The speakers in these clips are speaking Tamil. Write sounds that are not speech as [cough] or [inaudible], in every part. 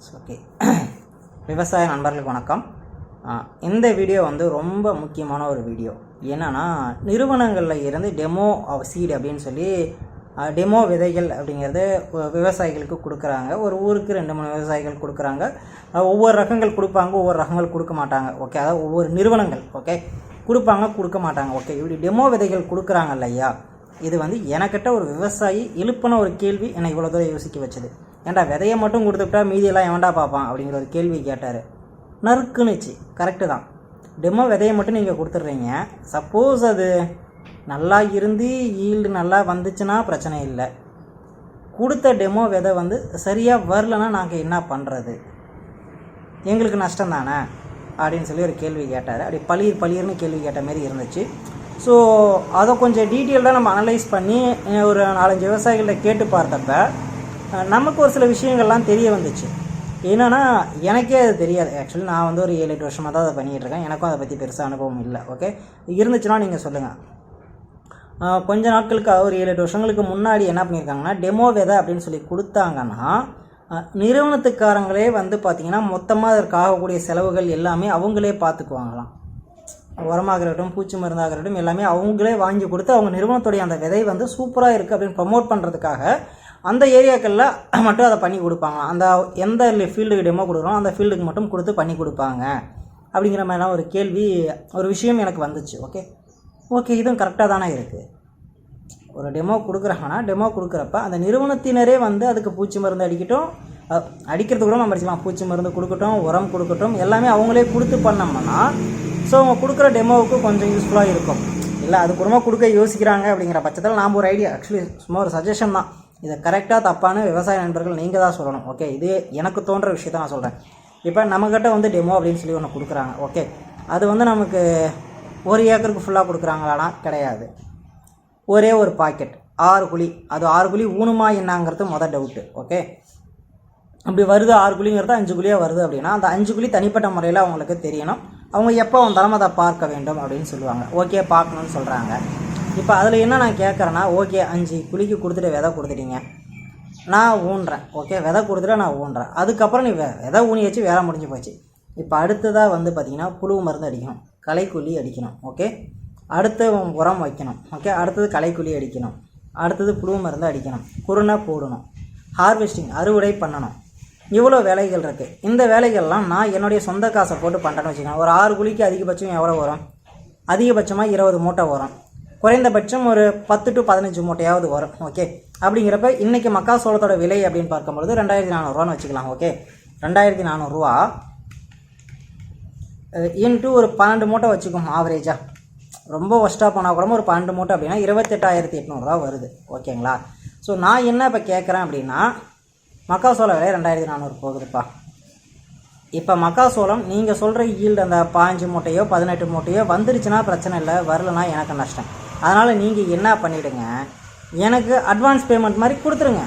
ஓகே [clears throat] விவசாய நண்பர்களுக்கு வணக்கம். இந்த வீடியோ வந்து ரொம்ப முக்கியமான ஒரு வீடியோ. என்னென்னா நிறுவனங்களில் இருந்து டெமோ சீடு அப்படின்னு சொல்லி டெமோ விதைகள் அப்படிங்கிறது விவசாயிகளுக்கு கொடுக்குறாங்க. ஒரு ஊருக்கு ரெண்டு மூணு விவசாயிகள் கொடுக்குறாங்க. ஒவ்வொரு ரகங்கள் கொடுப்பாங்க ஒவ்வொரு ரகங்கள் கொடுக்க மாட்டாங்க. ஓகே அதாவது ஒவ்வொரு நிறுவனங்கள் ஓகே கொடுப்பாங்க கொடுக்க மாட்டாங்க. ஓகே இப்படி டெமோ விதைகள் கொடுக்குறாங்க இல்லையா? இது வந்து எனக்கிட்ட ஒரு விவசாயி எழுப்பின ஒரு கேள்வி என்னை இவ்வளோ தூரம் யோசிக்க வச்சது. ஏன்டா விதையை மட்டும் கொடுத்துட்டா மீதியெல்லாம் எவன்டா பார்ப்பான்? அப்படிங்கிற ஒரு கேள்வி கேட்டார். நறுக்குனுச்சு கரெக்டு தான். டெமோ விதையை மட்டும் நீங்கள் கொடுத்துட்றீங்க. சப்போஸ் அது நல்லா இருந்து ஈல்டு நல்லா வந்துச்சுன்னா பிரச்சனை இல்லை. கொடுத்த டெமோ விதை வந்து சரியாக வரலன்னா நாங்கள் என்ன பண்ணுறது எங்களுக்கு நஷ்டம் தானே? அப்படின்னு சொல்லி ஒரு கேள்வி கேட்டார். அப்படி பளிர் பளிர்னு கேள்வி கேட்ட மாதிரி இருந்துச்சு. ஸோ அதை கொஞ்சம் டீட்டெயில்டாக நம்ம அனலைஸ் பண்ணி ஒரு நாலஞ்சு விவசாயிகள்கிட்ட கேட்டு பார்த்தப்ப நமக்கு ஒரு சில விஷயங்கள்லாம் தெரிய வந்துச்சு. என்னென்னா எனக்கே அது தெரியாது. ஆக்சுவலி நான் வந்து ஒரு ஏழு எட்டு வருஷமாக தான் அதை பண்ணிகிட்ருக்கேன் எனக்கும் அதை பற்றி பெருசாக அனுபவம் இல்லை. ஓகே இருந்துச்சுன்னா நீங்கள் சொல்லுங்கள் கொஞ்ச நாட்களுக்கு ஒரு ஏழு எட்டு வருஷங்களுக்கு முன்னாடி என்ன பண்ணியிருக்காங்கன்னா டெமோ விதை அப்படின்னு சொல்லி கொடுத்தாங்கன்னா நிறுவனத்துக்காரங்களே வந்து பார்த்திங்கன்னா மொத்தமாக அதற்காகக்கூடிய செலவுகள் எல்லாமே அவங்களே பார்த்துக்குவாங்களாம் உரமாக இருக்கட்டும் பூச்சி மருந்தாக இருக்கட்டும் எல்லாமே அவங்களே வாங்கி கொடுத்து அவங்க நிறுவனத்துடைய அந்த விதை வந்து சூப்பராக இருக்குது அப்படின்னு ப்ரமோட் பண்ணுறதுக்காக அந்த ஏரியாக்களில் [clears throat] மட்டும் அதை பண்ணி கொடுப்பாங்க. அந்த எந்த ஃபீல்டுக்கு டெமோ கொடுக்குறோம் அந்த ஃபீல்டுக்கு மட்டும் கொடுத்து பண்ணி கொடுப்பாங்க. அப்படிங்கிற மாதிரிலாம் ஒரு கேள்வி ஒரு விஷயம் எனக்கு வந்துச்சு. ஓகே ஓகே இதுவும் கரெக்டாக தானே இருக்குது ஒரு டெமோ கொடுக்குறாங்கன்னா டெமோ கொடுக்குறப்ப அந்த நிறுவனத்தினரே வந்து அதுக்கு பூச்சி மருந்து அடிக்கட்டும் அடிக்கிறது கூட நம்ம அடிச்சுக்கலாம். பூச்சி மருந்து கொடுக்கட்டும் உரம் கொடுக்கட்டும் எல்லாமே அவங்களே கொடுத்து பண்ணோம்னா ஸோ அவங்க கொடுக்குற டெமோவுக்கு கொஞ்சம் யூஸ்ஃபுல்லாக இருக்கும். இல்லை அது கூடமாக கொடுக்க யோசிக்கிறாங்க அப்படிங்கிற பட்சத்தில் நாம் ஒரு ஐடியா ஆக்சுவலி சும்மா ஒரு சஜஷன் தான். இதை கரெக்டாக தப்பான விவசாய நண்பர்கள் நீங்கள் தான் சொல்லணும் ஓகே இது எனக்கு தோன்ற விஷயத்த நான் சொல்கிறேன் இப்போ நம்மக்கிட்ட வந்து டெமோ அப்படின்னு சொல்லி ஒன்று கொடுக்குறாங்க ஓகே அது வந்து நமக்கு ஒரு ஏக்கருக்கு ஃபுல்லாக கொடுக்குறாங்களானா கிடையாது. ஒரே ஒரு பாக்கெட் ஆறு குழி. அது ஆறு குழி ஊனுமா என்னங்கிறது மொதல் டவுட்டு ஓகே அப்படி வருது ஆறு குழிங்கிறது அஞ்சு குழியாக வருது அப்படின்னா அந்த அஞ்சு குழி தனிப்பட்ட முறையில் அவங்களுக்கு தெரியணும். அவங்க எப்போ வந்தாலும் அதை பார்க்க வேண்டும் அப்படின்னு சொல்லுவாங்க. ஓகே பார்க்கணும்னு சொல்கிறாங்க இப்போ அதில் என்ன நான் கேட்குறேன்னா ஓகே அஞ்சு குழிக்கு கொடுத்துட்டு விதை கொடுத்துட்டீங்க. நான் ஊன்றேன் ஓகே விதை கொடுத்துட்டு நான் ஊன்றேன். அதுக்கப்புறம் நீ விதை ஊனி வச்சு வேலை முடிஞ்சு போச்சு. இப்போ அடுத்ததாக வந்து பார்த்திங்கன்னா புழு மருந்து அடிக்கணும். களைக்குழி அடிக்கணும் ஓகே அடுத்து உரம் வைக்கணும் ஓகே அடுத்தது களைக்குழி அடிக்கணும். அடுத்தது புழு மருந்து அடிக்கணும். குருணை போடணும். ஹார்வெஸ்டிங் அறுவடை பண்ணணும். இவ்வளோ வேலைகள் இருக்குது இந்த வேலைகள்லாம் நான் என்னுடைய சொந்த காசை போட்டு பண்ணுறேன்னு வச்சுக்கோங்க. ஒரு ஆறு குழிக்கு அதிகபட்சம் எவ்வளோ வரும்? அதிகபட்சமாக இருபது மூட்டை வரும். குறைந்தபட்சம் ஒரு பத்து டு பதினஞ்சு மூட்டையாவது வரும் ஓகே அப்படிங்கிறப்ப இன்றைக்கி மக்காசோளத்தோட விலை அப்படின்னு பார்க்கும்பொழுது ரெண்டாயிரத்தி நானூறுரூவான்னு வச்சுக்கலாம் ஓகே ரெண்டாயிரத்தி நானூறுரூவா இன்ட்டு ஒரு பன்னெண்டு மூட்டை வச்சுக்கோம் ஆவரேஜாக ரொம்ப ஒஸ்ட்டாக போனால் கூட ஒரு பன்னெண்டு மூட்டை அப்படின்னா இருபத்தெட்டாயிரத்தி எட்நூறுரூவா வருது ஓகேங்களா ஸோ நான் என்ன இப்போ கேட்குறேன் அப்படின்னா மக்காசோள விலை ரெண்டாயிரத்தி நானூறு போகுதுப்பா. இப்போ மக்காசோளம் நீங்கள் சொல்கிற ஈல்டு அந்த பாஞ்சு மூட்டையோ பதினெட்டு மூட்டையோ வந்துருச்சுன்னா பிரச்சனை இல்லை வரலனா எனக்கு நஷ்டம். அதனால் நீங்கள் என்ன பண்ணிவிடுங்க எனக்கு அட்வான்ஸ் பேமெண்ட் மாதிரி கொடுத்துருங்க.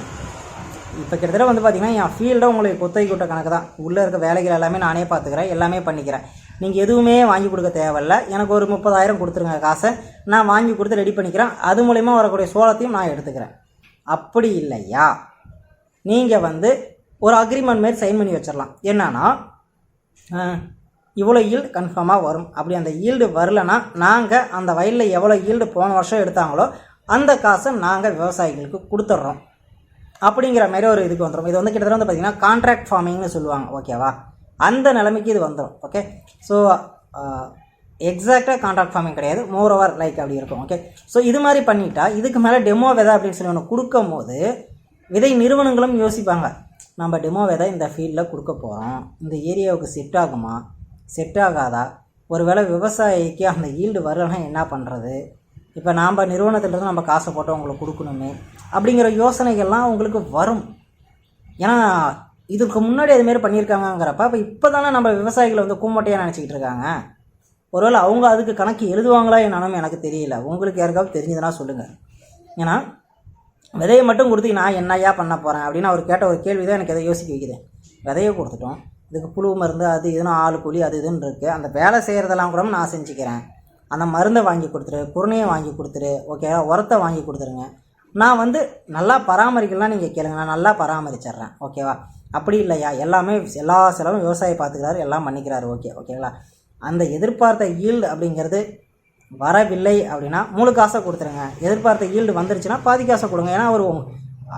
இப்போ கிட்டத்தட்ட வந்து பார்த்தீங்கன்னா என் ஃபீல்டை உங்களுக்கு குத்தகை கூட்ட கணக்கு தான். உள்ளே இருக்க வேலைகள் எல்லாமே நானே பார்த்துக்கிறேன் எல்லாமே பண்ணிக்கிறேன். நீங்கள் எதுவுமே வாங்கி கொடுக்க தேவையில்ல. எனக்கு ஒரு முப்பதாயிரம் கொடுத்துருங்க காசை. நான் வாங்கி கொடுத்து ரெடி பண்ணிக்கிறேன். அது மூலயமா வரக்கூடிய சோளத்தையும் நான் எடுத்துக்கிறேன். அப்படி இல்லையா? நீங்கள் வந்து ஒரு அக்ரிமெண்ட் மாரி சைன் பண்ணி வச்சிடலாம் என்னன்னா இவ்வளோ ஈல்டு கன்ஃபார்மாக வரும். அப்படி அந்த ஈல்டு வரலனா நாங்கள் அந்த வயலில் எவ்வளோ ஈல்டு போன வருஷம் எடுத்தாங்களோ அந்த காசை நாங்கள் விவசாயிகளுக்கு கொடுத்துட்றோம். அப்படிங்கிற மாதிரி ஒரு இதுக்கு வந்துடும் இது வந்து கிட்டத்தட்ட வந்து பார்த்தீங்கன்னா கான்ட்ராக்ட் ஃபார்மிங்னு சொல்லுவாங்க ஓகேவா அந்த நிலைமைக்கு இது வந்துடும் ஓகே ஸோ எக்ஸாக்டாக கான்ட்ராக்ட் ஃபார்மிங் கிடையாது. மோர் ஓவர் லைக் அப்படி இருக்கும் ஓகே ஸோ இது மாதிரி பண்ணிட்டா இதுக்கு மேலே டெமோ விதை அப்படின்னு சொல்லி ஒன்று கொடுக்கும் போது விதை நிறுவனங்களும் யோசிப்பாங்க. நம்ம டெமோ விதை இந்த ஃபீல்டில் கொடுக்க போகிறோம் இந்த ஏரியாவுக்கு செட் ஆகுமா? செட் ஆகாதா ஒருவேளை விவசாயிக்கு அந்த ஈல்டு வரலன்னா என்ன பண்ணுறது இப்போ நாம் நிறுவனத்திலிருந்து நம்ம காசை போட்டு அவங்களுக்கு கொடுக்கணுமே அப்படிங்கிற யோசனைகள்லாம் உங்களுக்கு வரும். ஏன்னா இதுக்கு முன்னாடி அதுமாரி பண்ணியிருக்காங்கங்கிறப்ப அப்போ இப்போ தானே நம்ம விவசாயிகளை வந்து கூமட்டையாக நினச்சிக்கிட்டு இருக்காங்க. ஒருவேளை அவங்க அதுக்கு கணக்கு எழுதுவாங்களா என்னன்னு எனக்கு தெரியல. உங்களுக்கு யாருக்காவது தெரிஞ்சதுன்னா சொல்லுங்கள் ஏன்னா விதையை மட்டும் கொடுத்து நான் என்னையா பண்ண போகிறேன் அப்படின்னு அவர் கேட்ட ஒரு கேள்வி தான் எனக்கு எதை யோசிக்க வைக்குது? விதையை கொடுத்துட்டோம். இதுக்கு புழு மருந்து அது இதுன்னு ஆள் கூலி அது இதுன்னு இருக்குது அந்த வேலை செய்கிறதெல்லாம் கூட நான் செஞ்சுக்கிறேன். அந்த மருந்தை வாங்கி கொடுத்துரு குருணையை வாங்கி கொடுத்துரு ஓகே உரத்தை வாங்கி கொடுத்துருங்க. நான் வந்து நல்லா பராமரிக்கலாம் நீங்கள் கேளுங்க. நான் நல்லா பராமரிச்சிடுறேன் ஓகேவா அப்படி இல்லையா? எல்லாமே எல்லா செலவும் விவசாயி பார்த்துக்கிறாரு எல்லாம் பண்ணிக்கிறாரு ஓகே ஓகேங்களா அந்த எதிர்பார்த்த ஈல்டு அப்படிங்கிறது வரவில்லை அப்படின்னா முழு காசை கொடுத்துருங்க. எதிர்பார்த்த ஈல்டு வந்துருச்சுன்னா பாதி காசை கொடுங்க. ஏன்னா அவர்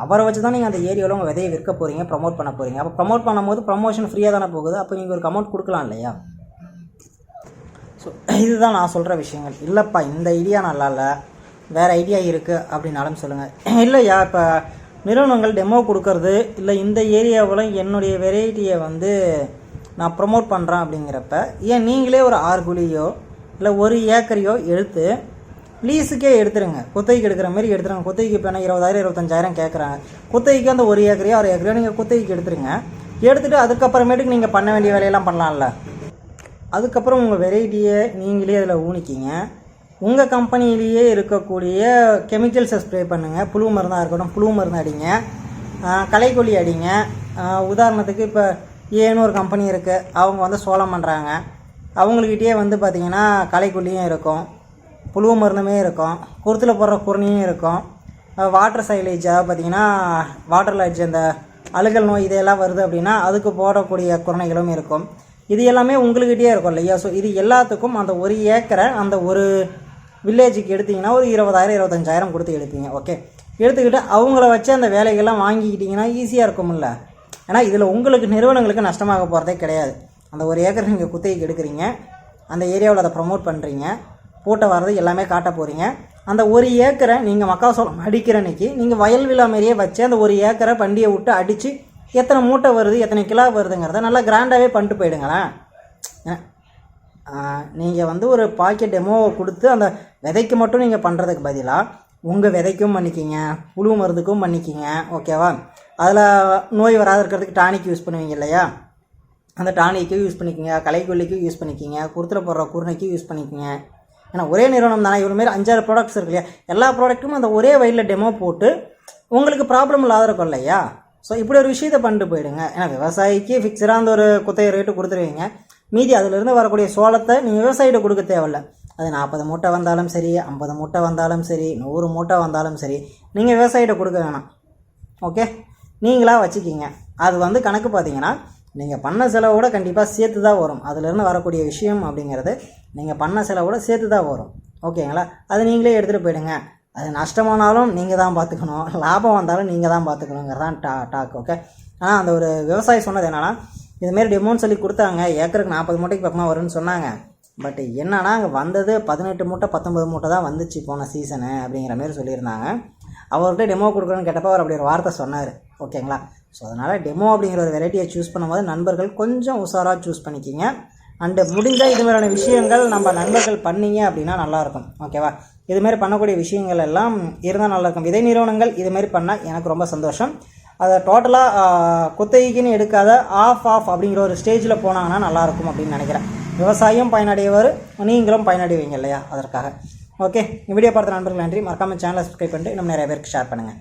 அவரை வச்சு தான் நீங்கள் அந்த ஏரியாவில் உங்கள் விதையை விற்க போகிறீங்க ப்ரமோட் பண்ண போகிறீங்க அப்போ ப்ரமோட் பண்ணும்போது ப்ரமோஷன் ஃப்ரீயாக தானே போகுது? அப்போ நீங்கள் ஒரு அமௌண்ட் கொடுக்கலாம் இல்லையா? ஸோ இதுதான் நான் சொல்கிற விஷயங்கள். இல்லைப்பா இந்த ஐடியா நல்லா இல்லை. வேறு ஐடியா இருக்குது அப்படின்னாலும் சொல்லுங்கள் இல்லையா இப்போ நிறுவனங்கள் டெமோ கொடுக்கறது இல்லை இந்த ஏரியாவில் என்னுடைய வெரைட்டியை வந்து நான் ப்ரமோட் பண்ணுறேன் அப்படிங்கிறப்ப ஏன் நீங்களே ஒரு ஆறு குழியோ இல்லை ஒரு ஏக்கரையோ எடுத்து லீஸுக்கே எடுத்துருங்க. குத்தகைக்கு எடுக்கிற மாதிரி எடுத்துருங்க. குத்தகைக்கு இப்போ என்ன இருபதாயிரம் இருபத்தஞ்சாயிரம் கேட்குறாங்க குத்தகைக்கு அந்த ஒரு ஏக்கரையோ ஆறு ஏக்கரையோ நீங்கள் குத்தகைக்கு எடுத்துருங்க. எடுத்துகிட்டு அதுக்கப்புறமேட்டுக்கு நீங்கள் பண்ண வேண்டிய வேலையெல்லாம் பண்ணலாம்ல. அதுக்கப்புறம் உங்கள் வெரைட்டியை நீங்களே அதில் ஊனிக்கிங்க. உங்கள் கம்பெனிலேயே இருக்கக்கூடிய கெமிக்கல்ஸை ஸ்ப்ரே பண்ணுங்கள் புழு மருந்தாக இருக்கட்டும் புழு மருந்து அடிங்க. களைக்கொல்லி அடிங்க. உதாரணத்துக்கு இப்போ ஏன்னு ஒரு கம்பெனி இருக்குது அவங்க வந்து சோளம் பண்ணுறாங்க அவங்கக்கிட்டே வந்து பார்த்திங்கன்னா களைக்கொல்லியும் இருக்கும். புழு மருந்துமே இருக்கும். குருத்தில் போடுற குருணியும் இருக்கும். வாட்டர் சைலேஜ் அதாவது பார்த்திங்கன்னா வாட்டர் லைட்ஸ் அந்த அழுகல் நோய் இதெல்லாம் வருது அப்படின்னா அதுக்கு போடக்கூடிய குரணைகளும் இருக்கும். இது எல்லாமே உங்கள்கிட்டயே இருக்கும் இல்லையா? ஸோ இது எல்லாத்துக்கும் அந்த ஒரு ஏக்கரை அந்த ஒரு வில்லேஜுக்கு எடுத்தீங்கன்னா ஒரு இருபதாயிரம் இருபத்தஞ்சாயிரம் கொடுத்து எடுப்பீங்க. ஓகே எடுத்துக்கிட்டு அவங்கள வச்சு அந்த வேலைகள்லாம் வாங்கிக்கிட்டிங்கன்னா ஈஸியாக இருக்கும்ல. ஏன்னா இதில் உங்களுக்கு நிறுவனங்களுக்கு நஷ்டமாக போகிறதே கிடையாது. அந்த ஒரு ஏக்கர் நீங்கள் குத்தகைக்கு எடுக்கிறீங்க. அந்த ஏரியாவில் அதை ப்ரமோட் பண்ணுறீங்க பூட்டை வர்றது எல்லாமே காட்ட போகிறீங்க அந்த ஒரு ஏக்கரை நீங்கள் மக்காசோளம் அடிக்கிற அன்னைக்கு நீங்கள் வயல் விழா மாதிரியே வச்சு அந்த ஒரு ஏக்கரை பண்டியை விட்டு அடித்து எத்தனை மூட்டை வருது எத்தனை கிலோ வருதுங்கிறத நல்லா கிராண்டாகவே பண்ணிட்டு போயிடுங்களேன். நீங்கள் வந்து ஒரு பாக்கெட் டெமோவை கொடுத்து அந்த விதைக்கு மட்டும் நீங்கள் பண்ணுறதுக்கு பதிலாக உங்கள் விதைக்கும் பண்ணிக்கிங்க புழு மருந்துக்கும் பண்ணிக்கிங்க ஓகேவா? அதில் நோய் வராத இருக்கிறதுக்கு டானிக் யூஸ் பண்ணுவீங்க இல்லையா? அந்த டானிக்கும் யூஸ் பண்ணிக்கோங்க களைக்கொல்லிக்கும் யூஸ் பண்ணிக்கிங்க குருத்தில் போடுற குருணைக்கும் யூஸ் பண்ணிக்கோங்க. ஏன்னா ஒரே நிறுவனம் தானே இவ்வளோ மாரி அஞ்சாறு ப்ராடக்ட்ஸ் இருக்கு இல்லையா? எல்லா ப்ராடக்ட்டும் அந்த ஒரே வயலில் டெமோ போட்டு உங்களுக்கு ப்ராப்ளம் இல்லாத இருக்கும் இல்லையா? ஸோ இப்படி ஒரு விஷயத்தை பண்ணிட்டு போயிடுங்க. ஏன்னா விவசாயிக்கு ஃபிக்ஸடாக அந்த ஒரு குத்தையை ரேட்டு கொடுத்துருவீங்க. மீதி அதிலிருந்து வரக்கூடிய சோளத்தை நீங்கள் விவசாயிகிட்ட கொடுக்க தேவையில்ல. அது நாற்பது மூட்டை வந்தாலும் சரி ஐம்பது மூட்டை வந்தாலும் சரி நூறு மூட்டை வந்தாலும் சரி நீங்கள் விவசாயிகிட்ட கொடுக்க வேணாம். ஓகே நீங்களாக வச்சுக்கிங்க. அது வந்து கணக்கு பார்த்தீங்கன்னா நீங்கள் பண்ண செலவோட கண்டிப்பாக சேர்த்து தான் வரும். அதுலேருந்து வரக்கூடிய விஷயம் அப்படிங்கிறது நீங்கள் பண்ண செலவோட சேர்த்து தான் வரும். ஓகேங்களா? அது நீங்களே எடுத்துகிட்டு போயிடுங்க. அது நஷ்டமானாலும் நீங்கள் தான் பார்த்துக்கணும் லாபம் வந்தாலும் நீங்கள் தான் பார்த்துக்கணுங்கிறது தான் டா டாக் ஓகே? ஆனால் அந்த ஒரு விவசாயி சொன்னது என்னென்னா இதுமாரி டெமோன்னு சொல்லி கொடுத்தாங்க. ஏக்கருக்கு நாற்பது மூட்டைக்கு பக்கமாக வரும்னு சொன்னாங்க. பட் என்னன்னா அங்கே வந்தது பதினெட்டு மூட்டை பத்தொம்பது மூட்டை தான் வந்துச்சு போன சீசனு அப்படிங்கிற மாரி சொல்லியிருந்தாங்க. அவர்கிட்ட டெமோ கொடுக்குறேன்னு கேட்டப்போ அவர் அப்படி ஒரு வார்த்தை சொன்னார். ஓகேங்களா? ஸோ அதனால் டெமோ அப்படிங்கிற ஒரு வெரைட்டியை சூஸ் பண்ணும்போது நண்பர்கள் கொஞ்சம் உஷாராக சூஸ் பண்ணிக்கிங்க. அண்டு முடிஞ்சால் இது மாதிரியான விஷயங்கள் நம்ம நண்பர்கள் பண்ணீங்க அப்படின்னா நல்லாயிருக்கும். ஓகேவா இதுமாரி பண்ணக்கூடிய விஷயங்கள் எல்லாம் இருந்தால் நல்லாயிருக்கும். விதை நிறுவனங்கள் இதுமாரி பண்ணால் எனக்கு ரொம்ப சந்தோஷம். அதை டோட்டலாக குத்தகைக்குன்னு எடுக்காத ஆஃப் ஆஃப் அப்படிங்கிற ஒரு ஸ்டேஜில் போனாங்கன்னா நல்லாயிருக்கும் அப்படின்னு நினைக்கிறேன். விவசாயம் பயனடையவர் நீங்களும் பயனடைவீங்க இல்லையா? அதற்காக. ஓகே வீடியோ பார்த்த நண்பர்கள் நன்றி. மறக்காமல் சேனலை சப்ஸ்கிரைப் பண்ணிட்டு இன்னும் நிறைய பேருக்கு ஷேர் பண்ணுங்கள்